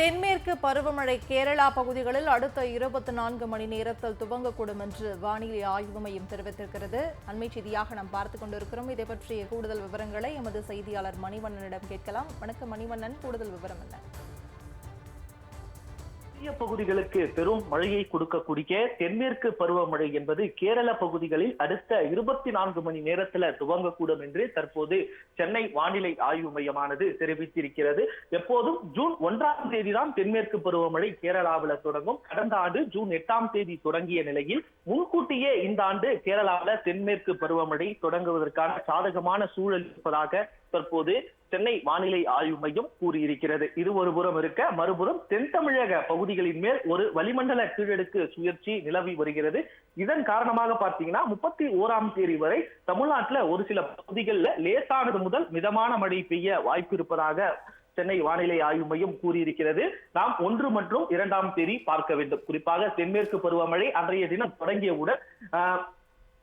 தென்மேற்கு பருவமழை கேரளா பகுதிகளில் அடுத்த இருபத்தி நான்கு மணி நேரத்தில் துவங்கக்கூடும் என்று வானிலை ஆய்வு மையம் தெரிவித்திருக்கிறது. அண்மை செய்தியாக நாம் பார்த்துக் கொண்டிருக்கிறோம். இதை பற்றிய கூடுதல் விவரங்களை எமது செய்தியாளர் மணிவண்ணனிடம் கேட்கலாம். வணக்கம் மணிவண்ணன். கூடுதல் விவரம் என்ன? மத்திய பகுதிகளுக்கு பெரும் மழையை கொடுக்கக்கூடிய தென்மேற்கு பருவமழை என்பது கேரள பகுதிகளில் அடுத்த இருபத்தி நான்கு மணி நேரத்துல துவங்கக்கூடும் என்று தற்போது சென்னை வானிலை ஆய்வு மையமானது தெரிவித்திருக்கிறது. எப்போதும் ஜூன் ஒன்றாம் தேதி தான் தென்மேற்கு பருவமழை கேரளாவில் தொடங்கும். கடந்த ஆண்டு ஜூன் எட்டாம் தேதி தொடங்கிய நிலையில் முன்கூட்டியே இந்த ஆண்டு கேரளாவில் தென்மேற்கு பருவமழை தொடங்குவதற்கான சாதகமான சூழல் இருப்பதாக தற்போது சென்னை வானிலை ஆய்வு மையம் கூறியிருக்கிறது. இது ஒரு புறம் இருக்க மறுபுறம் தென் தமிழக பகுதிகளின் மேல் ஒரு வளிமண்டல கீழடுக்கு சுழற்சி நிலவி வருகிறது. இதன் காரணமாக பார்த்தீங்கன்னா முப்பத்தி ஓராம் தேதி வரை தமிழ்நாட்டுல ஒரு சில பகுதிகளில் லேசானது முதல் மிதமான மழை பெய்ய வாய்ப்பு இருப்பதாக சென்னை வானிலை ஆய்வு மையம் கூறியிருக்கிறது. நாம் ஒன்று மற்றும் இரண்டாம் தேதி பார்க்க வேண்டும். குறிப்பாக தென்மேற்கு பருவமழை அன்றைய தினம் தொடங்கியவுடன் ஆஹ்,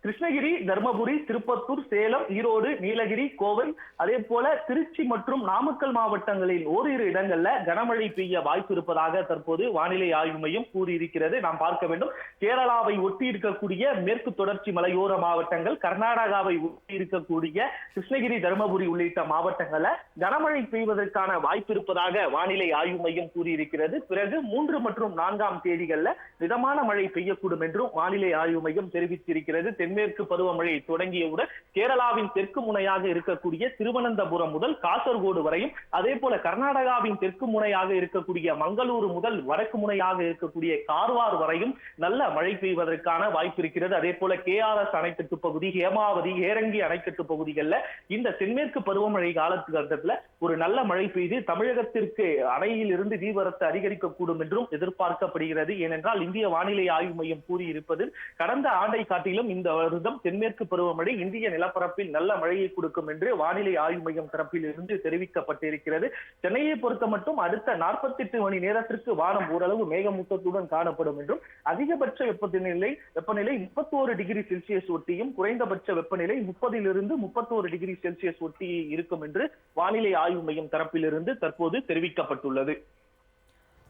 கிருஷ்ணகிரி தர்மபுரி திருப்பத்தூர் சேலம் ஈரோடு நீலகிரி கோவை அதே போல திருச்சி மற்றும் நாமக்கல் மாவட்டங்களின் ஓரிரு இடங்கள்ல கனமழை பெய்ய வாய்ப்பு இருப்பதாக தற்போது வானிலை ஆய்வு மையம் கூறியிருக்கிறது. நாம் பார்க்க வேண்டும். கேரளாவை ஒட்டி இருக்கக்கூடிய மேற்கு தொடர்ச்சி மலையோர மாவட்டங்கள் கர்நாடகாவை ஒட்டி இருக்கக்கூடிய கிருஷ்ணகிரி தருமபுரி உள்ளிட்ட மாவட்டங்கள்ல கனமழை பெய்வதற்கான வாய்ப்பு இருப்பதாக வானிலை ஆய்வு மையம் கூறியிருக்கிறது. பிறகு மூன்று மற்றும் நான்காம் தேதிகள்ல மிதமான மழை பெய்யக்கூடும் என்றும் வானிலை ஆய்வு மையம் தெரிவித்திருக்கிறது. தென்மேற்கு பருவமழை தொடங்கியவுடன் கேரளாவின் தெற்கு முனையாக இருக்கக்கூடிய திருவனந்தபுரம் முதல் காசர்கோடு வரையும் அதே போல கர்நாடகாவின் தெற்கு முனையாக இருக்கக்கூடிய மங்களூரு முதல் வடக்கு முனையாக இருக்கக்கூடிய கார்வார் வரையும் நல்ல மழை பெய்வதற்கான வாய்ப்பு இருக்கிறது. அதே போல கே ஆர் எஸ் அணைக்கட்டு பகுதி ஹேமாவதி ஏரங்கி அணைக்கட்டு பகுதிகளில் இந்த தென்மேற்கு பருவமழை காலகட்டத்துல ஒரு நல்ல மழை பெய்து தமிழகத்திற்கு அணையில் இருந்து தீவிரத்தை அதிகரிக்கக்கூடும் என்றும் எதிர்பார்க்கப்படுகிறது. ஏனென்றால் இந்திய வானிலை ஆய்வு மையம் கூறியிருப்பது கடந்த ஆண்டை காட்டிலும் இந்த வருடம் தென்மேற்கு பருவமழை இந்திய நிலப்பரப்பில் நல்ல மழையை கொடுக்கும் என்று வானிலை ஆய்வு மையம் தரப்பில் இருந்து தெரிவிக்கப்பட்டிருக்கிறது. சென்னையை பொறுத்த மட்டும் அடுத்த நாற்பத்தி எட்டு மணி நேரத்திற்கு வானம் ஓரளவு மேகமூட்டத்துடன் காணப்படும் என்றும் அதிகபட்ச வெப்பநிலை வெப்பநிலை முப்பத்தோரு டிகிரி செல்சியஸ் ஒட்டியும் குறைந்தபட்ச வெப்பநிலை முப்பதிலிருந்து முப்பத்தோரு டிகிரி செல்சியஸ் ஒட்டி இருக்கும் என்று வானிலை ஆய்வு மையம் தரப்பிலிருந்து தற்போது தெரிவிக்கப்பட்டுள்ளது.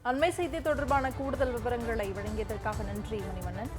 அண்மை செய்தி தொடர்பான கூடுதல் விவரங்களை வழங்கியதற்காக நன்றி மணிவண்ணன்.